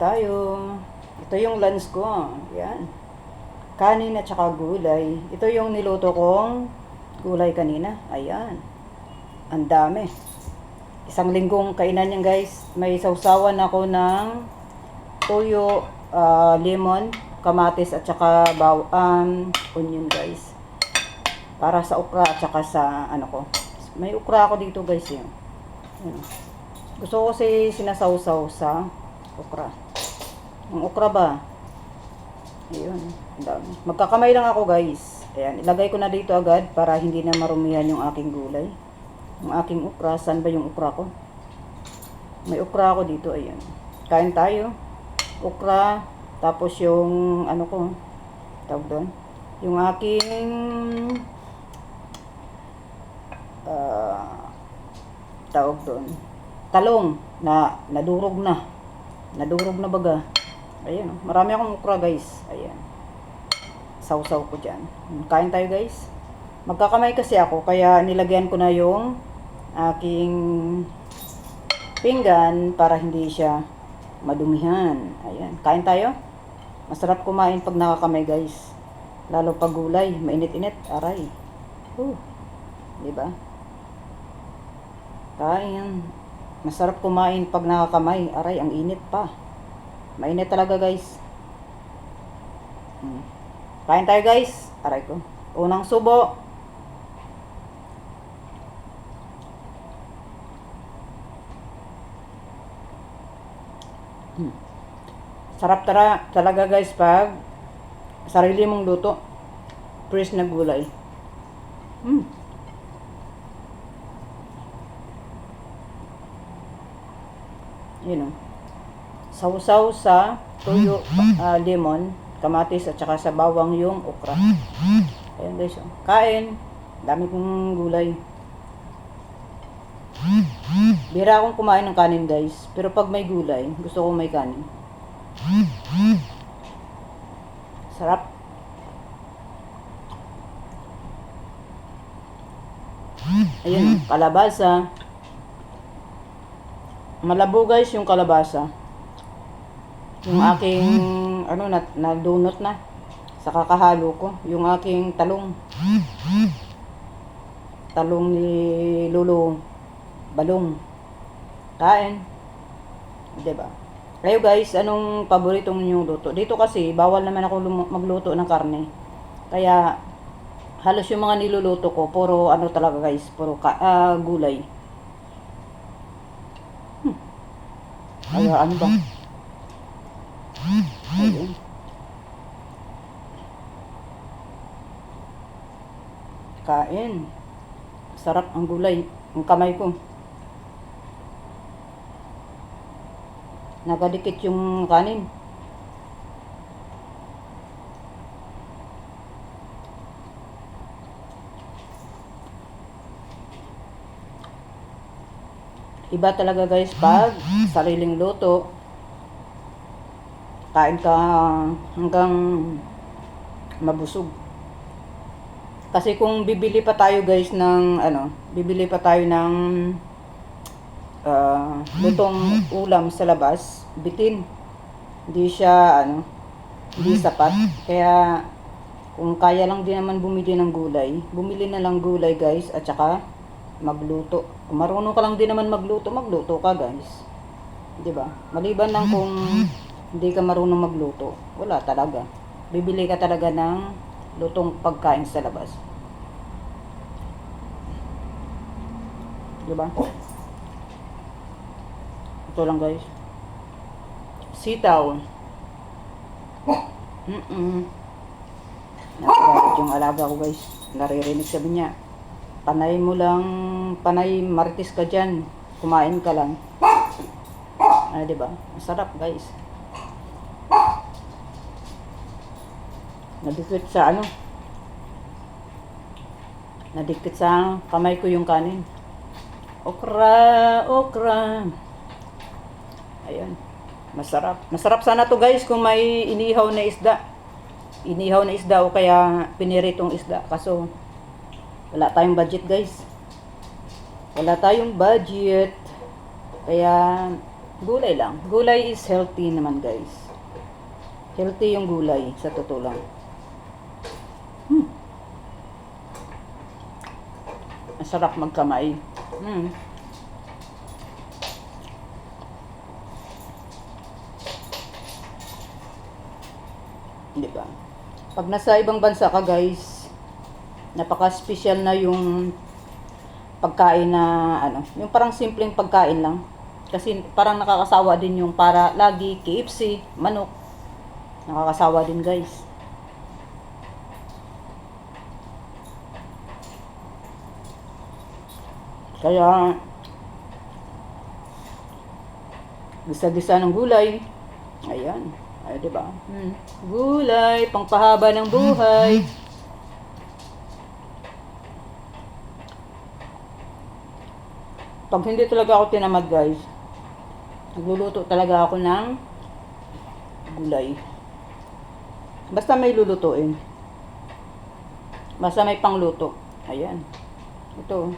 tayo. Ito yung lunch ko. Yan. Kanin at saka gulay. Ito yung niluto kong gulay kanina. Ayan. Ang dami. Isang linggong kainan yan guys. May sausawan ako ng toyo, ah, lemon, kamatis at saka baw um, onion guys. Para sa okra at saka sa ano ko. May okra ako dito guys yun. Yan. Gusto ko kasi sinasawsaw sa okra. Ang okra ba? Ayun. ang. Magkakamay lang ako guys. Ayan. Ilagay ko na dito agad para hindi na marumihan yung aking gulay. Yung aking okra. Saan ba yung okra ko? May okra ako dito. Ayan. Kain tayo. Okra. Tapos yung ano ko. Tawag doon. Yung aking ah tawag doon. Talong na nadurog na. Nadurog na baga. Ayan, oh. marami akong okra guys. Ayan. Sausaw ko dyan. Kain tayo guys. Magkakamay kasi ako, kaya nilagyan ko na yung aking pinggan para hindi siya madumihan. Ayan. Kain tayo. Masarap kumain pag nakakamay guys. Lalo pag gulay, mainit-init, aray. Uh, di ba? Kain. Masarap kumain pag nakakamay. Aray, ang init pa. Mainit talaga guys. Hmm. Kain tayo guys. Aray ko. Unang subo. Hmm. Sarap tara, talaga guys pag sarili mong luto. Fresh na gulay. Hmm. Yun o. Sausaw sa tuyo, ah, lemon, kamatis at saka sa bawang yung okra. Ayan guys. oh. Kain. Dami kong gulay. Bira akong kumain ng kanin guys. Pero pag may gulay, gusto ko may kanin. Sarap. Ayun, kalabasa. Malabo guys yung kalabasa. Yung aking, ano, na, na donut na. Sa kakahalo ko. Yung aking talong. Talong ni Lolo Balong. Kain. 'Di ba? Kayo guys, anong paborito niyo luto? Dito kasi, bawal naman ako magluto ng karne. Kaya, halos yung mga niluluto ko, puro ano talaga guys, puro ka- ah, gulay. Ay, ano ba? Ayun. Kain. Sarap ang gulay. Ang kamay ko. Nagadikit yung kanin. Iba talaga guys pag sariling luto. Kain ka hanggang mabusog. Kasi kung bibili pa tayo guys ng ano, bibili pa tayo ng ah, lutong ulam sa labas, bitin. Hindi siya ano, hindi sapat. Kaya kung kaya lang din naman bumili ng gulay, bumili na lang gulay guys at saka magluto. Kung marunong ka lang din naman magluto, magluto ka guys. 'Di ba? Maliban lang kung hindi ka marunong magluto, wala talaga. Bibili ka talaga ng lutong pagkain sa labas. 'Di ba? Ito lang guys. Sitaw. Mm-mm. Nakakabit yung alaga ko guys. Naririnig sabi niya. Panay mo lang, panay marites ka dyan. Kumain ka lang. Ah, di ba? Masarap guys. Nadikit sa ano? Nadikit sa kamay ko yung kanin. Okra, okra. Ayan. Masarap. Masarap sana to guys kung may inihaw na isda. Inihaw na isda o kaya piniritong isda. Kaso, wala tayong budget guys. Wala tayong budget. Kaya, Gulay lang. Gulay is healthy naman, guys. Healthy yung gulay, sa totoo lang. Hmm. Masarap magkamay. Hmm. Di? Pag nasa ibang bansa ka, guys, napaka-special na yung pagkain na ano, yung parang simpleng pagkain lang. Kasi parang nakakasawa din yung para lagi KFC, manok. Nakakasawa din, guys. Kaya gisa-gisa ng gulay. Ayan. Ay, 'di ba? Hmm. Gulay, pangpahaba ng buhay. Pag hindi talaga ako tinamad, guys, nagluluto talaga ako ng gulay. Basta may lulutuin. Basta may pangluto. Ayan. Ito.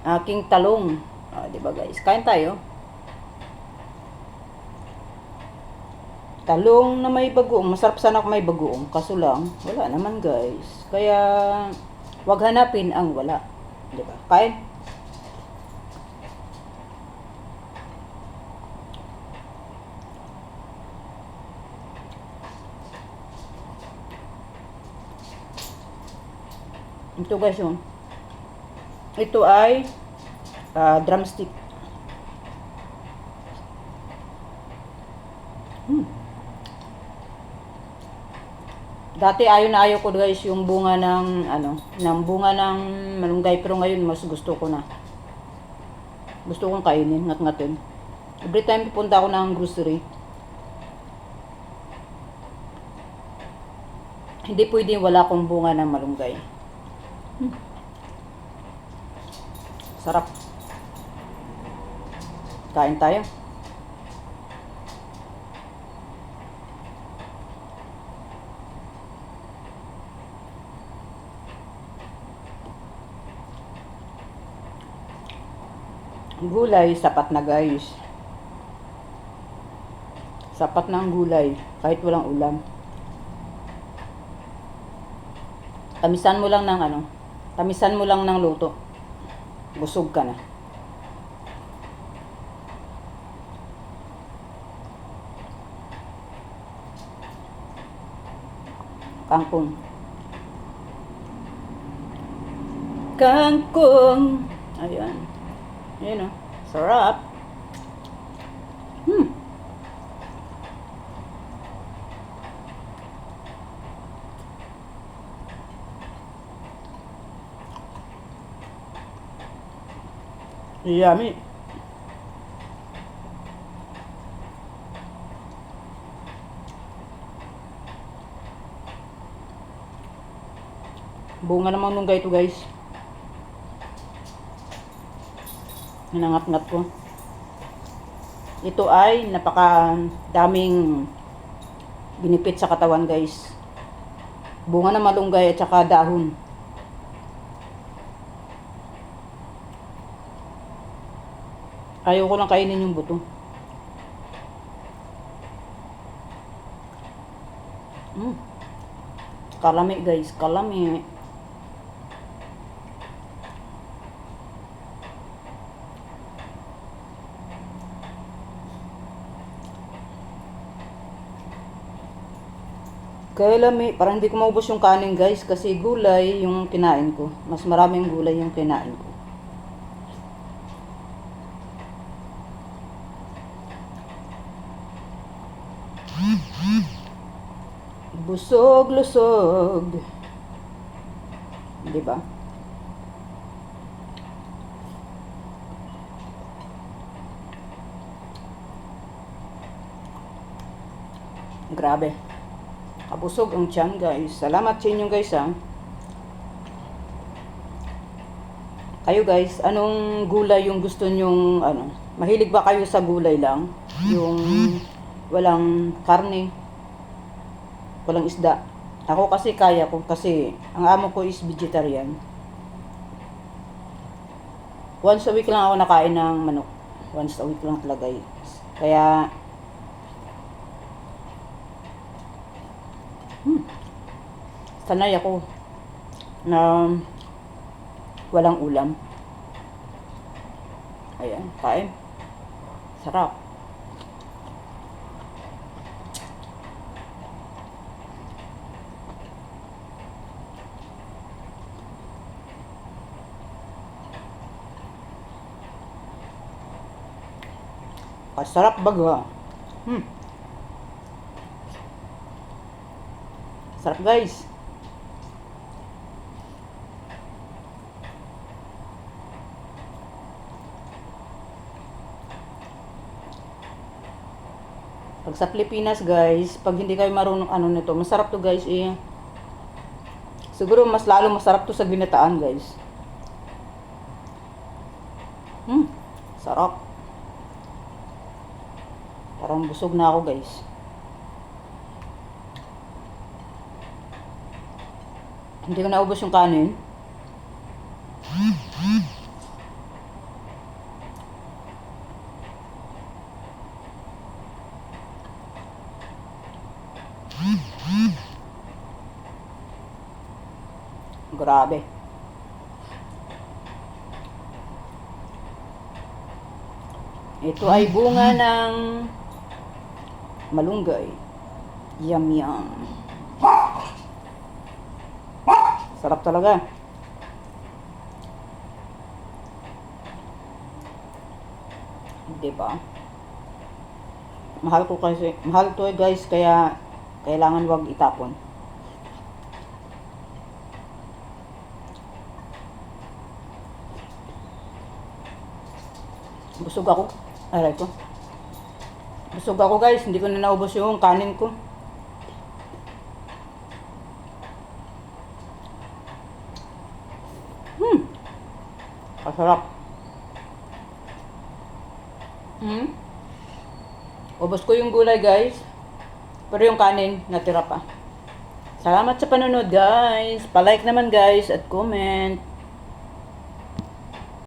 Aking talong. Ah, 'di ba, guys? Kain tayo. Talong na may bagoong. Masarap sana kung may bagoong. Kaso lang, wala naman guys. Kaya, wag hanapin ang wala. Di ba? Kain. Ito guys yung ito ay ah, drumstick. Hmm. Dati ayaw na ayaw ko guys yung bunga ng ano, ng bunga ng malunggay pero ngayon mas gusto ko na. Gusto kong kainin, ngat-ngatin. Every time pupunta ako ng grocery, hindi pwede wala akong bunga ng malunggay. Sarap. Kain tayo. Gulay, sapat na guys. Sapat na ang gulay, kahit walang ulam. Tamisan mo lang ng ano, tamisan mo lang ng luto. Busog ka na. Kangkong. Kangkong. Ayan. Ayan o. Sarap. Hmm. Yummy. Bunga naman nung ito guys. Nanangat-ngat ko. Ito ay napaka daming binipit sa katawan guys. Bunga ng malunggay at saka dahon. Ayaw ko lang kainin yung buto. Mm. Kalami guys, kalami. Kaya lami, parang hindi ko maubos yung kanin guys kasi gulay yung kinain ko. Mas maraming gulay yung kinain ko. Busog, lusog. Di ba? Grabe. Kabusog ang tiyan guys. Salamat sa inyo guys ha. Kayo guys, anong gulay yung gusto nyong ano? Mahilig ba kayo sa gulay lang? Yung walang karne, walang isda. Ako kasi kaya ko kasi ang amo ko is vegetarian. Once a week lang ako nakain ng manok. Once a week lang talaga eh. Kaya, hmm, sanay ako na walang ulam. Ayan, kain. Sarap. Kasarap baga. Hmm. Sarap guys. Pag sa Pilipinas guys, pag hindi kayo marunong ano nito, masarap to guys eh. Siguro mas lalo masarap to sa ginataan guys. Hmm, sarap. Parang busog na ako guys. Hindi ko naubos yung kanin. Grabe. Ito ay bunga ng malunggay. Yum yum. Sarap talaga. Di ba? Mahal ko kasi, mahal to eh guys, kaya kailangan wag itapon. Busog ako. Aray ko. Busog ako guys, hindi ko na naubos yung kanin ko. Hmm. Kasarap. Hmm. Ubos ko yung gulay guys. Pero yung kanin, natira pa. Salamat sa panonood guys. Pa-like naman guys at comment.